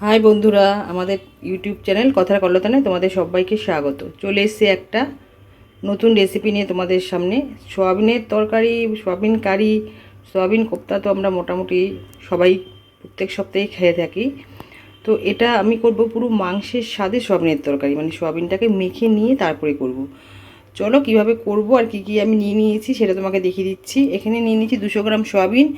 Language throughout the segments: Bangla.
হাই বন্ধুরা, আমাদের ইউটিউব চ্যানেল কথার কল্লতানে তোমাদের সবাইকে স্বাগত। চলে এসেছে একটা নতুন রেসিপি নিয়ে তোমাদের সামনে। সোয়াবিনের তরকারি, সোয়াবিন কারি, সোয়াবিন কোপ্তা তো আমরা মোটামুটি সবাই প্রত্যেক সপ্তাহে খেয়ে থাকি। তো এটা আমি করব পুরো মাংসের স্বাদে সোয়াবিনের তরকারি মানে সোয়াবিনটাকে মেখে নিয়ে তারপরে করব। চলো কীভাবে করব আর কি কি আমি নিয়ে নিয়েছি সেটা তোমাকে দেখিয়ে দিচ্ছি। এখানে নিয়ে নিয়েছি দুশো গ্রাম সোয়াবিন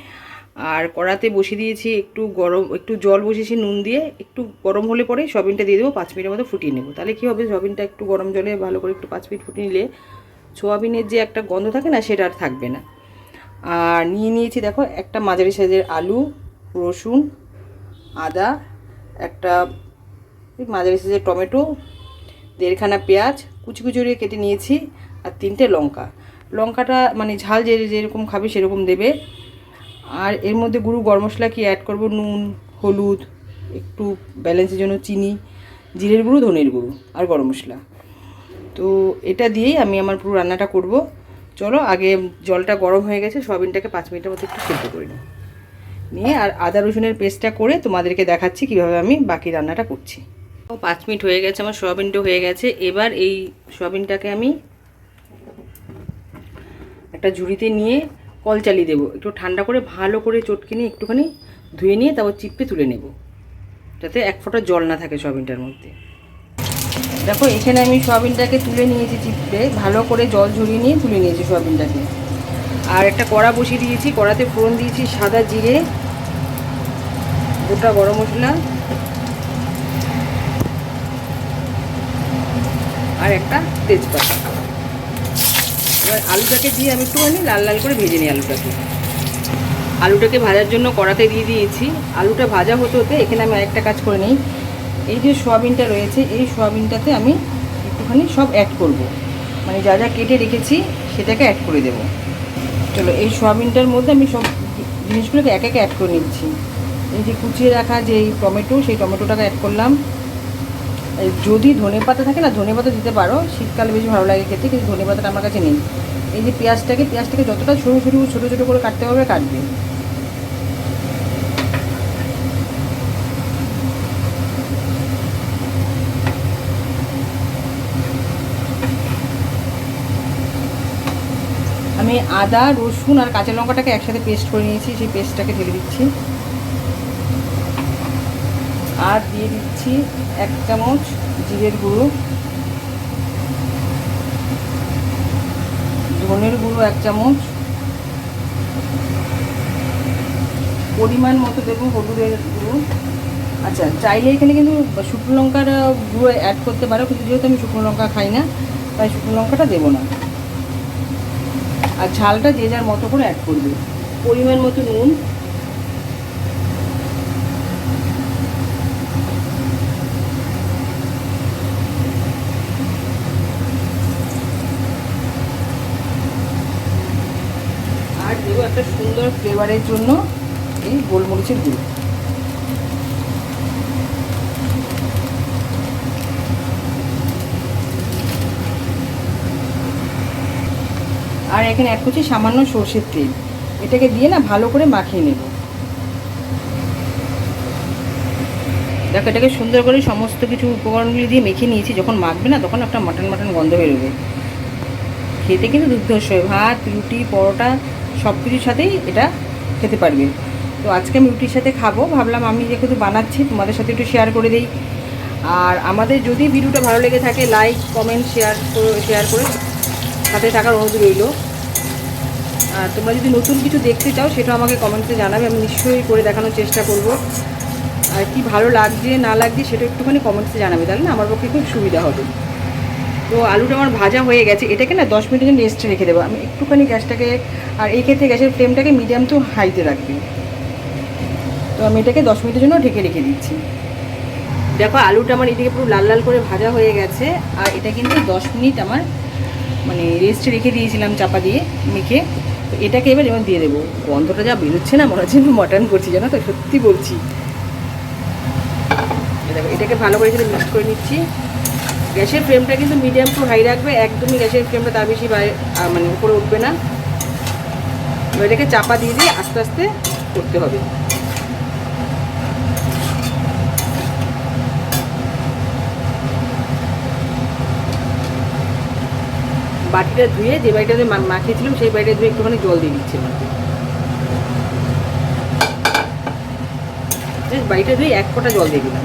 আর কড়াতে বসিয়ে দিয়েছি একটু গরম, একটু জল বসিয়েছি, নুন দিয়ে, একটু গরম হলে পরে সয়াবিনটা দিয়ে দেবো, পাঁচ মিনিটের মতো ফুটিয়ে নেব। তাহলে কী হবে, সয়াবিনটা একটু গরম জলে ভালো করে একটু পাঁচ মিনিট ফুটিয়ে নিলে সোয়াবিনের যে একটা গন্ধ থাকে না, সেটা আর থাকবে না। আর নিয়ে নিয়েছি দেখো একটা মাঝারি সাইজের আলু, রসুন, আদা, একটা মাঝারি সাইজের টমেটো, দেড়খানা পেঁয়াজ, কুচি কুচি করে কেটে নিয়েছি, আর তিনটে লঙ্কা। লঙ্কাটা মানে ঝাল যে যেরকম খাবে সেরকম দেবে। আর এর মধ্যে গুঁড়ো গরম মশলা কি অ্যাড করব? নুন, হলুদ, একটু ব্যালেন্সের জন্য চিনি, জিরের গুঁড়ো, ধনের গুঁড়ো আর গরম মশলা। তো এটা দিয়েই আমি আমার পুরো রান্নাটা করব। চলো, আগে জলটা গরম হয়ে গেছে, সয়াবিনটাকে পাঁচ মিনিটের মতো একটু সেদ্ধ করে নিই। নিয়ে আর আদা রসুনের পেস্টটা করে তোমাদেরকে দেখাচ্ছি কীভাবে আমি বাকি রান্নাটা করছি। ও, পাঁচ মিনিট হয়ে গেছে, আমার সয়াবিনটা হয়ে গেছে। এবার এই সয়াবিনটাকে আমি একটা ঝুড়িতে নিয়ে কল চালিয়ে দেবো। একটু ঠান্ডা করে ভালো করে চটকে নিয়ে একটুখানি ধুয়ে নিয়ে তারপর চিপে তুলে নেব। যাতে এক ফোঁটা জল না থাকে সয়াবিনটার মধ্যে। দেখো, এখানে আমি সয়াবিনটাকে তুলে নিয়েছি চিপে। ভালো করে জল ঝরিয়ে নিয়ে তুলে নিয়েছি সয়াবিনটাকে। আর একটা কড়া বসিয়ে দিয়েছি। কড়াতে ফোড়ন দিয়েছি সাদা জিরে, গোটা গরম মশলা। আর একটা তেজপাতা। এবার আলুটাকে দিয়ে আমি একটুখানি লাল লাল করে ভেজে নিই আলুটাকে। আলুটাকে ভাজার জন্য কড়াতে দিয়ে দিয়েছি। আলুটা ভাজা হতে হতে এখানে আমি আরেকটা কাজ করে নিই। এই যে সোয়াবিনটা রয়েছে, এই সোয়াবিনটাতে আমি একটুখানি সব অ্যাড করব। মানে যা যা কেটে রেখেছি, সেটাকে অ্যাড করে দেব। চলো, এই সোয়াবিনটার মধ্যে আমি সব জিনিসগুলোকে এক একে অ্যাড করে নিচ্ছি। এই যে কুচিয়ে রাখা যে টমেটো, সেই টমেটোটাকে অ্যাড করলাম। যদি ধনে পাতা থাকে না, ধনে পাতা দিতে পারো। শীতকালে বেশি ভালো লাগে খেতে, কিন্তু ধনে পাতাটা আমার কাছে নেই। এই যে পেঁয়াজটাকে পেঁয়াজটাকে যতটা সরু সরু ছোটো ছোটো করে কাটতে হবে, কাটবে। আমি আদা, রসুন আর কাঁচা লঙ্কাটাকে একসাথে পেস্ট করে নিয়েছি, সেই পেস্টটাকে ঢেলে দিচ্ছি। আর দিয়ে দিচ্ছি এক চামচ জিরের গুঁড়ো। ধনের গুঁড়ো এক চামচ। পরিমাণ মতো দেবো হলুদের গুঁড়ো। আচ্ছা চাইলে এখানে কিন্তু শুকনো লঙ্কার গুঁড়ো অ্যাড করতে পারো, কিন্তু যেহেতু আমি শুকনো লঙ্কা খাই না, তাই শুকনো লঙ্কাটা দেবো না। আর ঝালটা যে যার মতো করে অ্যাড করবে। পরিমাণ মতো নুন আর দেবো একটা সুন্দর ফ্লেভারের জন্য এই গোলমরিচের গুঁড়ো। আর এখানে অ্যাড করছি সামান্য সর্ষের তেল। এটাকে দিয়ে না ভালো করে মাখিয়ে নেব। দেখো, এটাকে সুন্দর করে সমস্ত কিছু উপকরণগুলি দিয়ে মেখে নিয়েছি। যখন মাখবে না, তখন একটা মাটন মাটন গন্ধ বেরোবে। খেতে কিন্তু দুর্ধর্ষ ভাত, রুটি, পরোটা সব কিছুর সাথেই এটা খেতে পারবে। তো আজকে আমি রুটির সাথে খাব। ভাবলাম আমি যেহেতু বানাচ্ছি, তোমাদের সাথে একটু শেয়ার করে দিই। আর আমাদের যদি ভিডিওটা ভালো লেগে থাকে লাইক কমেন্ট শেয়ার শেয়ার করে সাথে থাকার অনুরোধ রইল। আর তোমরা যদি নতুন কিছু দেখতে চাও, সেটা আমাকে কমেন্টে জানাবে। আমি নিশ্চয়ই করে দেখানোর চেষ্টা করব। আর কি ভালো লাগছে, না লাগছে, সেটা একটুখানি কমেন্টসে জানাবে। তাহলে না, আমার পক্ষে খুব সুবিধা হবে। তো আলুটা আমার ভাজা হয়ে গেছে। এটাকে না দশ মিনিটের জন্য রেস্টে রেখে দেবো। আমি একটুখানি গ্যাসটাকে, আর এই ক্ষেত্রে গ্যাসের ফ্লেমটাকে মিডিয়াম টু হাইতে রাখবে। তো আমি এটাকে দশ মিনিটের জন্য ঢেকে রেখে দিচ্ছি। দেখো, আলুটা আমার এদিকে পুরো লাল লাল করে ভাজা হয়ে গেছে। আর এটা কিন্তু দশ মিনিট আমার মানে রেস্টে রেখে দিয়েছিলাম চাপা দিয়ে মেখে। তো এটাকে এবার এবার দিয়ে দেবো। গন্ধটা যা বেরোচ্ছে না, মনে হচ্ছে মটন করছি, জানো তো? সত্যি বলছি। দেখো, এটাকে ভালো করে মিক্স করে নিচ্ছি। গ্যাসের ফ্লেমটা কিন্তু মিডিয়াম টু হাই রাখবে, একদমই গ্যাসের ফ্লেমটা তার বেশি মানে উপরে উঠবে না। এটাকে চাপা দিয়ে দিয়ে আস্তে আস্তে করতে হবে। বাটিটা ধুয়ে যে বাড়িটাতে মাখিয়েছিলাম, সেই বাড়িটা ধুয়ে একটুখানি জল দিয়ে দিচ্ছে বাড়িটা ধুয়ে এক কটা জল দিয়ে দিলাম।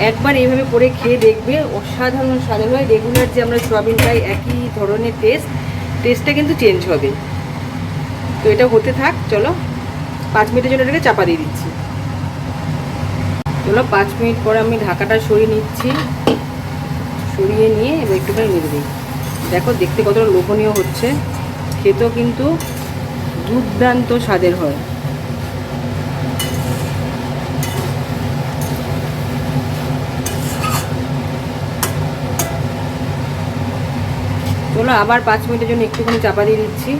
একবার এইভাবে করে খেয়ে দেখবে, অসাধারণ স্বাদের হয়। রেগুলার যে আমরা সোয়াবিন খাই, একই ধরনের টেস্ট টেস্টটা কিন্তু চেঞ্জ হবে। তো এটা হতে থাক, চলো পাঁচ মিনিটের জন্য এটাকে চাপা দিয়ে দিচ্ছি। চলো পাঁচ মিনিট পরে আমি ঢাকাটা সরিয়ে নিচ্ছি। সরিয়ে নিয়ে এবার একটুখানি নেড়ে দিই। দেখো, দেখতে কতটা লোভনীয় হচ্ছে। খেতেও কিন্তু দুর্দান্ত স্বাদের হয়। চলো, আবার পাঁচ মিনিটের জন্য একটুখানি চাপা দিয়ে দিচ্ছি।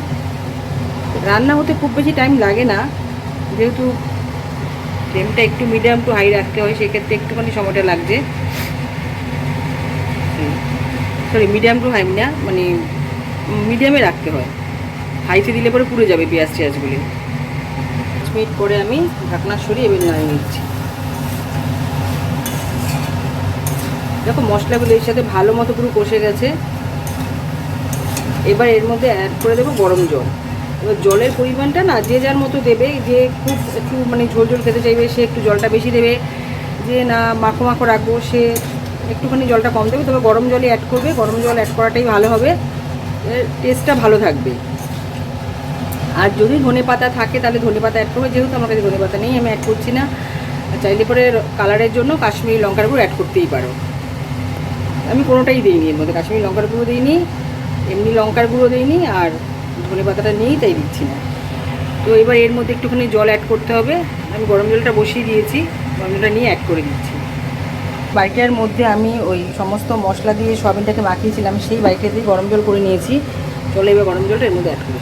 রান্না হতে খুব বেশি টাইম লাগে না। যেহেতু ফ্লেমটা একটু মিডিয়াম টু হাই রাখতে হয়, সেক্ষেত্রে একটুখানি সময়টা লাগছে। সরি মিডিয়াম টু হাই না মানে মিডিয়ামে রাখতে হয়। হাইতে দিলে পরে পুড়ে যাবে পেঁয়াজ টেয়াজগুলি পাঁচ মিনিট পরে আমি ঢাকনা সরিয়ে এবার নামিয়ে নিচ্ছি। দেখো, মশলাগুলো এর সাথে ভালো মতো পুরো কষে গেছে। এবার এর মধ্যে অ্যাড করে দেবো গরম জল। এবার জলের পরিমাণটা না, যে যার মতো দেবে, যে খুব একটু মানে ঝোল ঝোল খেতে চাইবে, সে একটু জলটা বেশি দেবে, যে না মাখো মাখো রাখব, সে একটুখানি জলটা কম দেবে, তবে গরম জলই অ্যাড করবে, গরম জল অ্যাড করাটাই ভালো হবে। টেস্টটা ভালো থাকবে। আর যদি ধনে পাতা থাকে, তাহলে ধনে পাতা অ্যাড করবে, যেহেতু আমার কাছে ধনে পাতা নেই, আমি অ্যাড করছি না। চাইলে পরে কালারের জন্য কাশ্মীরি লঙ্কার গুঁড়ো অ্যাড করতেই পারো। আমি কোনোটাই দিইনি এর মধ্যে, কাশ্মীরি লঙ্কার গুঁড়ো দিইনি। এমনি লঙ্কার গুঁড়ো দিইনি আর ধনে পাতাটা নেই তাই দিচ্ছি না। তো এবার এর মধ্যে একটুখানি জল অ্যাড করতে হবে। আমি গরম জলটা বসিয়ে দিয়েছি, গরম জলটা নিয়ে অ্যাড করে দিচ্ছি। বাইকের মধ্যে আমি ওই সমস্ত মশলা দিয়ে সয়াবিনটাকে মাখিয়েছিলাম, সেই বাড়িটাতেই গরম জল করে নিয়েছি। চলো এবার গরম জলটা এর মধ্যে অ্যাড করে।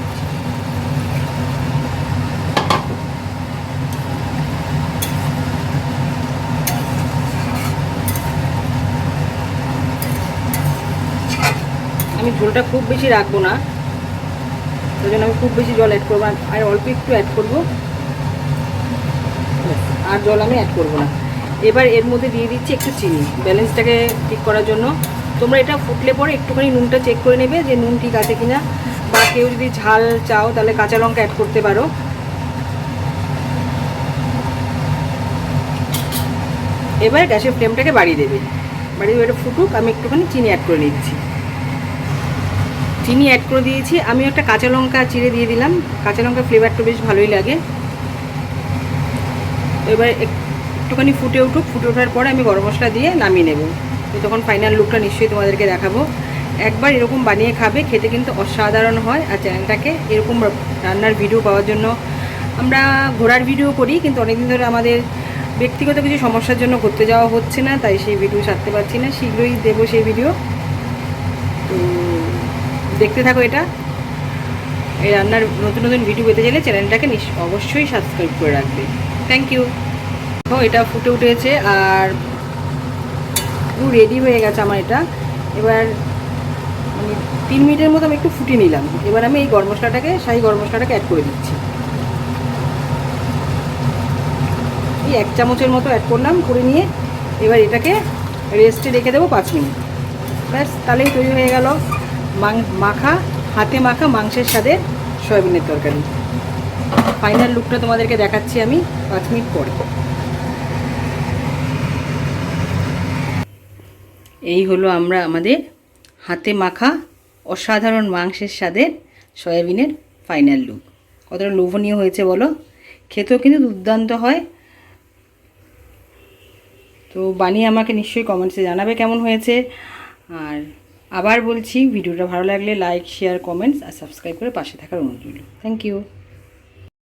আমি ঝোলটা খুব বেশি রাখব না। ওই জন্য আমি খুব বেশি জল অ্যাড করব আর অল্প একটু অ্যাড করব। আর জল আমি অ্যাড করব না। এবার এর মধ্যে দিয়ে দিচ্ছি একটু চিনি। ব্যালেন্সটাকে ঠিক করার জন্য। তোমরা এটা ফুটলে পরে একটুখানি নুনটা চেক করে নেবে যে নুন ঠিক আছে কিনা। বা কেউ যদি ঝাল চাও, তাহলে কাঁচা লঙ্কা অ্যাড করতে পারো। এবার গ্যাসের ফ্লেমটাকে বাড়িয়ে দেবে। বাড়িয়ে দেবে, এটা ফুটুক, আমি একটুখানি চিনি অ্যাড করে নিচ্ছি। চিনি অ্যাড করে দিয়েছি। আমি একটা কাঁচা লঙ্কা চিড়ে দিয়ে দিলাম। কাঁচা লঙ্কার ফ্লেভারটা বেশ ভালোই লাগে। এবার একটুখানি ফুটে উঠুক। ফুটে ওঠার পরে আমি গরম মশলা দিয়ে নামিয়ে নেব। তখন ফাইনাল লুকটা নিশ্চয়ই তোমাদেরকে দেখাবো। একবার এরকম বানিয়ে খাবে, খেতে কিন্তু অসাধারণ হয়। আর চ্যানেলটাকে এরকম রান্নার ভিডিও পাওয়ার জন্য আমরা ঘোরার ভিডিও করি, কিন্তু অনেকদিন ধরে আমাদের ব্যক্তিগত কিছু সমস্যার জন্য ঘুরতে যাওয়া হচ্ছে না, তাই সেই ভিডিও ছাড়তে পারছি না। শীঘ্রই দেবো সেই ভিডিও তো দেখতে থাকো এটা। এই রান্নার নতুন নতুন ভিডিও পেতে চাইলে চ্যানেলটাকে অবশ্যই সাবস্ক্রাইব করে রাখবে। থ্যাংক ইউ তো এটা ফুটে উঠেছে আর পুরো রেডি হয়ে গেছে আমার এটা। এবার মানে তিন মিনিটের মতো আমি একটু ফুটিয়ে নিলাম। এবার আমি এই গরম মশলাটাকে, শাহি গরম মশলাটাকে অ্যাড করে দিচ্ছি। এই এক চামচের মতো অ্যাড করলাম, করে নিয়ে এবার এটাকে রেস্টে রেখে দেবো পাঁচ মিনিট। ব্যাস, তাহলেই তৈরি হয়ে গেল। মাখা, হাতে মাখা মাংসের স্বাদে সয়াবিনের তরকারি। ফাইনাল লুকটা তোমাদেরকে দেখাচ্ছি আমি পাঁচ মিনিট পরে। এই হলো আমরা আমাদের হাতে মাখা অসাধারণ মাংসের স্বাদের সয়াবিনের ফাইনাল লুক কতটা লোভনীয় হয়েছে বলো? খেতেও কিন্তু দুর্দান্ত হয়। তো বানিয়ে আমাকে নিশ্চয়ই কমেন্টসে জানাবে কেমন হয়েছে। আর আবার বলছি, ভিডিওটা ভালো লাগলে লাইক শেয়ার কমেন্টস আর সাবস্ক্রাইব করে পাশে থাকার অনুরোধ থ্যাংক ইউ